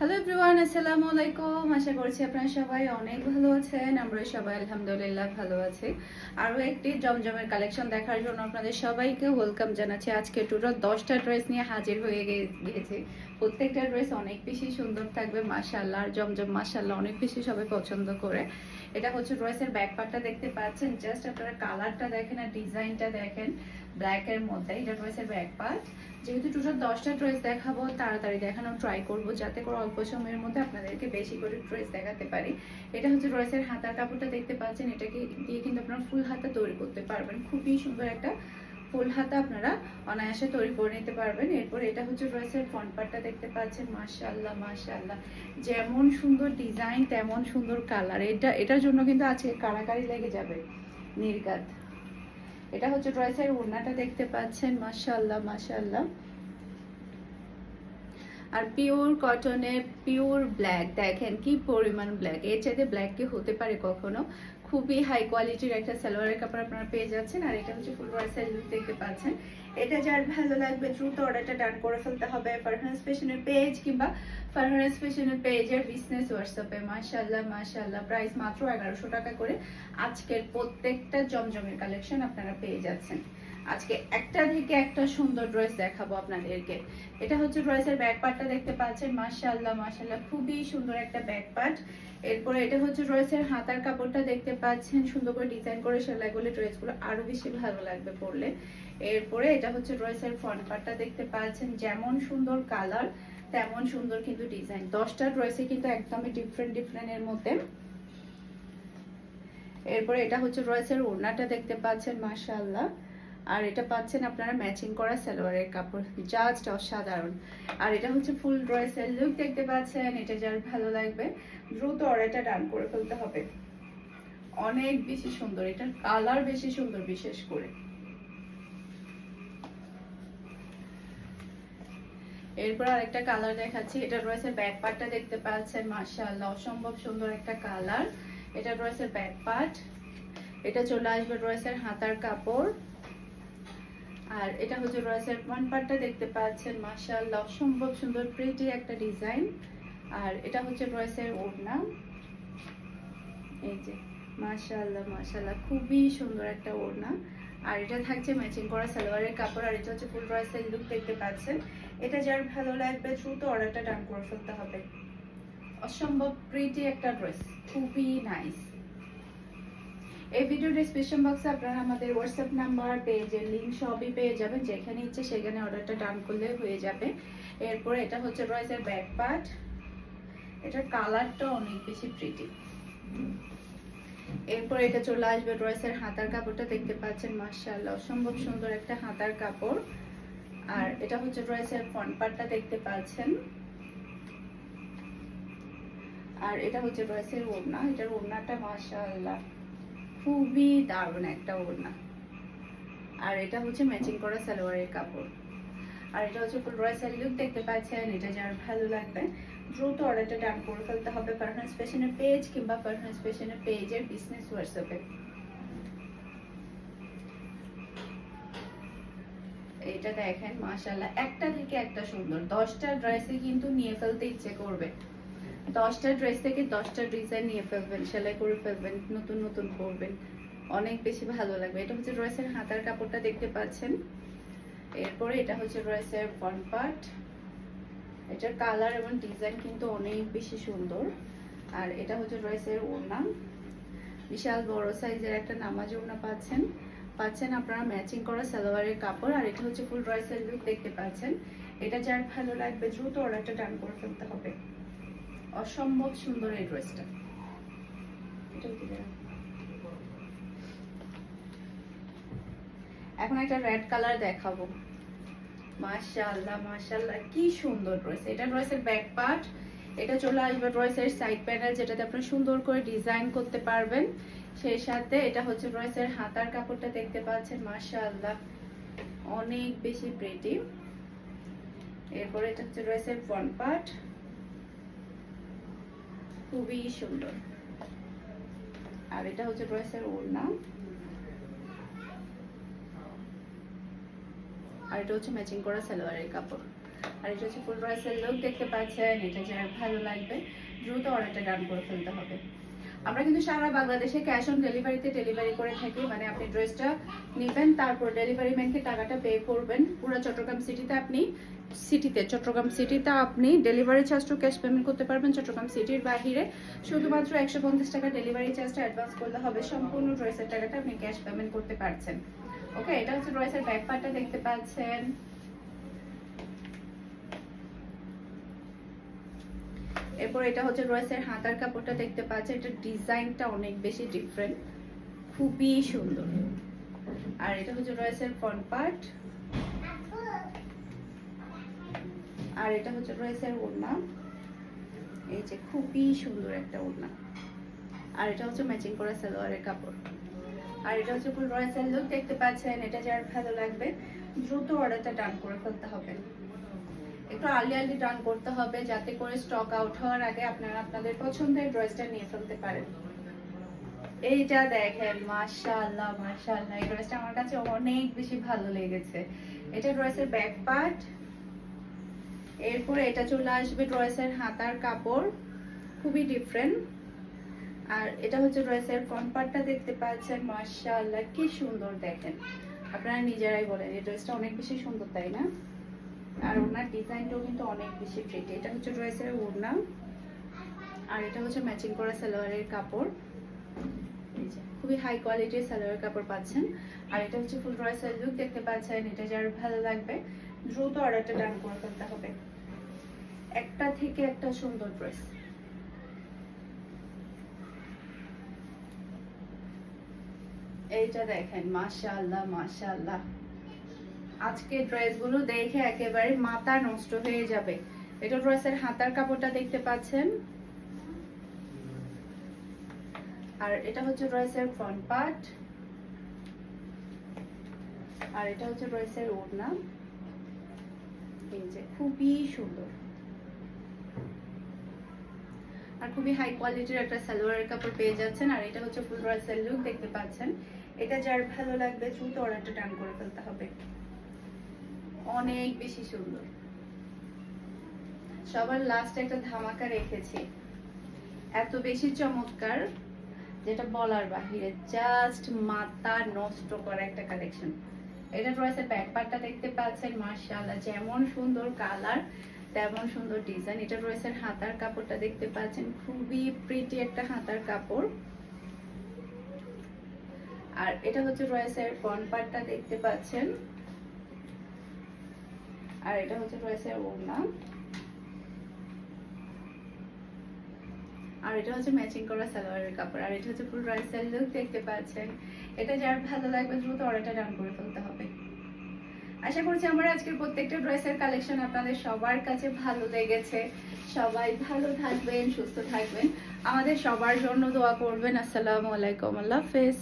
Hello everyone আসসালামু আলাইকুম আশা করছি আপনারা সবাই অনেক ভালো আছেন। আমরা সবাই আলহামদুলিল্লাহ ভালো আছি। আরও একটি জমজমের কালেকশন দেখার জন্য আপনাদের সবাইকে ওয়েলকাম জানাচ্ছি। আজকে টোটাল দশটা ড্রেস নিয়ে হাজির হয়ে গিয়েছি। প্রত্যেকটা ড্রেস অনেক বেশি সুন্দর থাকবে মাশাল্লাহ আর জমজম মাশাল্লাহ অনেক বেশি সবাই পছন্দ করে। এটা হচ্ছে ড্রেসের ব্যাক পার্টটা দেখতে পাচ্ছেন। জাস্ট আপনারা কালারটা দেখেন আর ডিজাইনটা দেখেন। ব্ল্যাকের মধ্যে, এটা ড্রেসের ব্যাক পার্ট যেহেতু টোটাল দশটা ড্রেস দেখাবো, তাড়াতাড়ি দেখানোর ট্রাই করব, যাতে করে অল্প সময়ের মধ্যে আপনাদেরকে বেশি করে ড্রেস দেখাতে পারি। এটা হচ্ছে ড্রেসের হাতার কাপড়টা দেখতে পাচ্ছেন, এটাকে দিয়ে কিন্তু আপনারা ফুল হাতা তৈরি করতে পারবেন। খুবই সুন্দর একটা ফুল হাতা আপনারা অনায়াসে তৈরি করে নিতে পারবেন। এরপর এটা হচ্ছে ড্রেসের ফ্রন্ট পার্টটা দেখতে পাচ্ছেন। মাশাআল্লাহ মাশাআল্লাহ। যেমন সুন্দর ডিজাইন তেমন সুন্দর কালার এটা, এটার জন্য কিন্তু আজকে কারাকারি লেগে যাবে, নির্গাত। এটা হচ্ছে ড্রেসের ওড়নাটা দেখতে পাচ্ছেন মাশাআল্লাহ মাশাআল্লাহ। আর পিওর কটনের পিওর ব্ল্যাক দেখেন কি পরিমাণ ব্ল্যাক এর চাইতে ব্ল্যাক কি হতে পারে কখনো? খুবই হাই কোয়ালিটির একটা সালোয়ারের কাপড় আপনারা পেয়ে যাচ্ছেন, আর এটা হচ্ছে ফুল ড্রেসের লুক দেখতে পাচ্ছেন। এটা যার ভালো লাগবে, দ্রুত অর্ডারটা ডান করে ফেলতে হবে ফারহানাস ফ্যাশনের পেজ কিংবা ফারহানাস ফ্যাশনের পেজের বিজনেস হোয়াটসঅ্যাপে মাশাআল্লাহ মাশাআল্লাহ। প্রাইস মাত্র এগারোশো টাকা করে আজকের প্রত্যেকটা জমজমের কালেকশন আপনারা পেয়ে যাচ্ছেন। আজকে একটা থেকে একটা সুন্দর ড্রেস দেখাবো আপনাদেরকে। এটা হচ্ছে ড্রেসের ব্যাক পার্টটা দেখতে পাচ্ছেন। মাশাআল্লাহ মাশাআল্লাহ, খুবই সুন্দর একটা ব্যাক পার্ট এরপরে এটা হচ্ছে ড্রেসের হাতার কাপড়টা দেখতে পাচ্ছেন। সুন্দর করে ডিজাইন করে সেলাই করলে ড্রেসগুলো আরও বেশি ভালো লাগবে পরলে। এরপরে এটা হচ্ছে ড্রেসের ফ্রন্ট পার্টটা দেখতে পাচ্ছেন। যেমন সুন্দর কালার, তেমন সুন্দর কিন্তু ডিজাইন। দশটা ড্রেসে কিন্তু একদমই ডিফারেন্ট ডিফারেন্ট এর মধ্যে। এরপরে এটা হচ্ছে ড্রেসের ওড়নাটা দেখতে পাচ্ছেন, মাশাআল্লাহ। আর এটা পাচ্ছেন আপনারা ম্যাচিং করা সালোয়ারের কাপড়। জাস্ট অসাধারণ। আর এটা হচ্ছে ফুল ড্রেসের লুক দেখতে পাচ্ছেন, এটা যার ভালো লাগবে, দ্রুত অর্ডারটা ডান করে ফেলতে হবে। অনেক বেশি সুন্দর, এটার কালার বেশি সুন্দর বিশেষ করে। এরপর আরেকটা কালার দেখাচ্ছি, এটা রয়েছে ব্যাক পার্টটা দেখতে পাচ্ছেন, মাশাআল্লাহ, অসম্ভব সুন্দর একটা কালার এটা রয়েছে ব্যাক পার্ট এটা চলে আসবে রয়েছে হাতার কাপড়। আর এটা হচ্ছে রয়েসের ফ্রন্ট পার্টটা দেখতে পাচ্ছেন, মাশাআল্লাহ অসম্ভব সুন্দর প্রিটি একটা ডিজাইন আর এটা হচ্ছে রয়েসের ওড়না। এই যে, মাশাআল্লাহ মাশাআল্লাহ, খুবই সুন্দর একটা ওড়না। আর এটা থাকছে ম্যাচিং করা সালোয়ারের কাপড়, আর এটা হচ্ছে ফুল রয়েসের লুক দেখতে পাচ্ছেন। এটা যার ভালো লাগবে, দ্রুত অর্ডারটা ডান করে ফেলতে হবে। অসম্ভব প্রিটি একটা ড্রেস খুবই নাইস এই ভিডিও ডিসক্রিপশন বক্সে আপনারা আমাদের হোয়াটসঅ্যাপ নাম্বার পেজের লিঙ্ক সবই পেয়ে যাবেন, যেখানে ইচ্ছে সেখানে অর্ডারটা ডান করলে হয়ে যাবে। এরপর এটা হচ্ছে রয়েসের ব্যাক পার্ট এটার কালারটা অনেক বেশি প্রিটি এরপর এটা চলে আসবে ড্রেসের হাতার কাপড়টা, দেখতে পাচ্ছেন, মাশাআল্লাহ, অসম্ভব সুন্দর একটা হাতার কাপড়। আর এটা হচ্ছে ড্রেসের ফ্রন্ট পার্টটা দেখতে পাচ্ছেন। আর এটা হচ্ছে ড্রেসের ওড়না, এটার ওড়নাটা মাশাআল্লাহ। খুবই দারুণ একটা ওড়না। আর এটা হচ্ছে ম্যাচিং করা সালোয়ারের কাপড়। আর এটা হচ্ছে ফুল ড্রেসের লুক দেখতে পাচ্ছেন, এটা যার ভালো লাগবে। দ্রুত অর্ডারটা ডান করে ফেলতে হবে পারফরমেন্স ফ্যাশনের পেজ কিংবা পারফরমেন্স ফ্যাশনের পেজের বিজনেস হোয়াটসঅ্যাপে এটা দেখেন মাশাল্লাহ একটা থেকে একটা সুন্দর। দশটা ড্রেসে কিন্তু নিয়ে ফেলতে ইচ্ছে করবে। দশটা ড্রেস থেকে দশটা ডিজাইন নিয়ে ফেলবেন, সেলাই করে ফেলবেন, নতুন নতুন করবেন। অনেক বেশি ভালো লাগবে। এটা হচ্ছে ড্রেসের হাতার কাপড়টা দেখতে পাচ্ছেন। এরপরে এটা হচ্ছে ড্রেসের ফ্রন্ট পার্ট এটার কালার এবং ডিজাইন কিন্তু অনেক বেশি সুন্দর। আর এটা হচ্ছে ড্রেসের ওড়না। বিশাল বড় সাইজের একটা নামাজ ওড়না পাচ্ছেন। পাচ্ছেন আপনারা ম্যাচিং করা সালোয়ারের কাপড়। আর এটা হচ্ছে ফুল ড্রেসের লুক দেখতে পাচ্ছেন। এটা যার ভালো লাগবে, দ্রুত অর্ডারটা ডান করে ফেলতে হবে। অসম্ভব সুন্দর এই ড্রেসটা। এখন একটা রেড কালার দেখাবো। মাশাআল্লাহ মাশাআল্লাহ, কি সুন্দর ড্রেস এটা ড্রেসের ব্যাক পার্ট এটা চলে আসবে ড্রেসের সাইড প্যানেল যেটাতে আপনি সুন্দর করে ডিজাইন করতে পারবেন। সেই সাথে এটা হচ্ছে ড্রেসের হাতার কাপড়টা দেখতে পাচ্ছেন, মাশাআল্লাহ। অনেক বেশি প্রেটি এরপরে এটা হচ্ছে ড্রেসের ফ্রন্ট পার্ট খুবই সুন্দর। আর এটা হচ্ছে ড্রেসের ওড়না। আর এটা হচ্ছে ম্যাচিং করা সালোয়ারের কাপড়। আর এটা হচ্ছে ফুল ড্রেসের লুক দেখতে পাচ্ছেন, এটা যার ভালো লাগবে। দ্রুত অর্ডারটা ডান করে ফেলতে হবে। আমরা কিন্তু সারা বাংলাদেশে ক্যাশ অন ডেলিভারিতে ডেলিভারি করে থাকি। মানে আপনি ড্রেসটা নেবেন, তারপর ডেলিভারি ম্যানকে টাকাটা পে করবেন। পুরো চট্টগ্রাম সিটিতে আপনি সিটিতে চট্টগ্রাম সিটিতে আপনি ডেলিভারি চার্জটা ক্যাশ পেমেন্ট করতে পারবেন চট্টগ্রাম সিটির বাহিরে। শুধুমাত্র একশো পঞ্চাশ টাকা ডেলিভারি চার্জটা অ্যাডভান্স করলে হবে। সম্পূর্ণ ড্রেসের টাকাটা আপনি ক্যাশ পেমেন্ট করতে পারছেন। ওকে এটা হচ্ছে ড্রেসের ব্যাক পার্টটা দেখতে পাচ্ছেন। এরপর এটা হচ্ছে ড্রেসের হাতার কাপড়টা দেখতে পাচ্ছেন। এটা ডিজাইনটা অনেক বেশি ডিফারেন্ট খুবই সুন্দর। আর এটা হচ্ছে ড্রেসের ফ্রন্ট পার্ট আর এটা হচ্ছে ড্রেসের ওড়না। এই যে খুবই সুন্দর একটা ওড়না। আর এটা হচ্ছে ম্যাচিং করা সালোয়ারের কাপড়। আর এটা হচ্ছে ফুল ড্রেসের লুক দেখতে পাচ্ছেন, এটা যার ভালো লাগবে, দ্রুত অর্ডারটা ডান করে ফেলতে হবে। একটু আর্লি আর্লি ডান করতে হবে, যাতে করে স্টক আউট হওয়ার আগে আপনারা আপনাদের পছন্দের ড্রেসটা নিয়ে ফেলতে পারেন। এইটা দেখেন, মাশাআল্লাহ মাশাআল্লাহ, এই ড্রেসটা আমার কাছে অনেক বেশি ভালো লেগেছে। এটা ড্রেসের ব্যাক পার্ট এরপরে এটা চলে আসবে ড্রেসের হাতার কাপড়, খুবই ডিফারেন্ট আর এটা হচ্ছে ড্রেসের ফ্রন্ট পার্টটা দেখতে পাচ্ছেন, মাশাআল্লাহ, কি সুন্দর দেখেন। আপনারা নিজেরাই বলেন, এই ড্রেসটা অনেক বেশি সুন্দর, তাই না? আর ওনার ডিজাইনটাও কিন্তু অনেক বেশি প্রিটি এটা হচ্ছে ড্রেসের ওড়না, আর এটা হচ্ছে ম্যাচিং করা সালোয়ারের কাপড়। খুবই হাই কোয়ালিটির সালোয়ারের কাপড় পাচ্ছেন। আর এটা হচ্ছে ফুল ড্রেসের লুক দেখতে পাচ্ছেন, এটা যার ভালো লাগবে। দ্রুত অর্ডারটা ডান করে ফেলতে হবে। একটা থেকে একটা সুন্দর ড্রেস। এইটা দেখেন আজকে ড্রেসগুলো দেখে একেবারে মাথা নষ্ট হয়ে যাবে। এটা ড্রেসের হাতার কাপড়টা দেখতে পাচ্ছেন? আর এটা হচ্ছে ড্রেসের ফ্রন্ট পার্ট আর এটা হচ্ছে ড্রেসের ওড়না। যে খুবই সুন্দর। আর খুবই হাই কোয়ালিটির একটা সালোয়ারের কাপড় পেয়ে যাচ্ছেন। আর এটা হচ্ছে ফুল ড্রেসের লুক দেখতে পাচ্ছেন। এটা যার ভালো লাগবে, দ্রুত অর্ডারটা ডান করে ফেলতে হবে। অনেক বেশি সুন্দর। সবার লাস্ট একটা ধামাকা রেখেছি। এত বেশি চমৎকার, যেটা বলার বাহিরে জাস্ট মাথা নষ্ট করা একটা কালেকশন এটা রয়েছে ব্যাক দেখতে পাচ্ছেন মার্শাল্লাহ যেমন সুন্দর কালার, তেমন সুন্দর ডিজাইন। এটা রয়েছে হাতার কাপড়টা দেখতে পাচ্ছেন, খুবই প্রিটি একটা হাতার কাপড়। আর এটা হচ্ছে রয়েছে ফ্রন্ট দেখতে পাচ্ছেন। আর এটা হচ্ছে রয়েছে ওড়না। আর এটা হচ্ছে ম্যাচিং করা সালোয়ারের কাপড়। আর এটা হচ্ছে ফুল রাইসের লুক দেখতে পাচ্ছেন। এটা যার ভালো লাগবে, দ্রুত অর্ডারটা ডান করে ফেলতে হবে। আশা করছি আমার আজকের প্রত্যেকটা ড্রেসের কালেকশন আপনাদের সবার কাছে ভালো লেগেছে। সবাই ভালো থাকবেন, সুস্থ থাকবেন। আমাদের সবার জন্য দোয়া করবেন। আসসালামু আলাইকুম, আল্লাহ হাফেজ।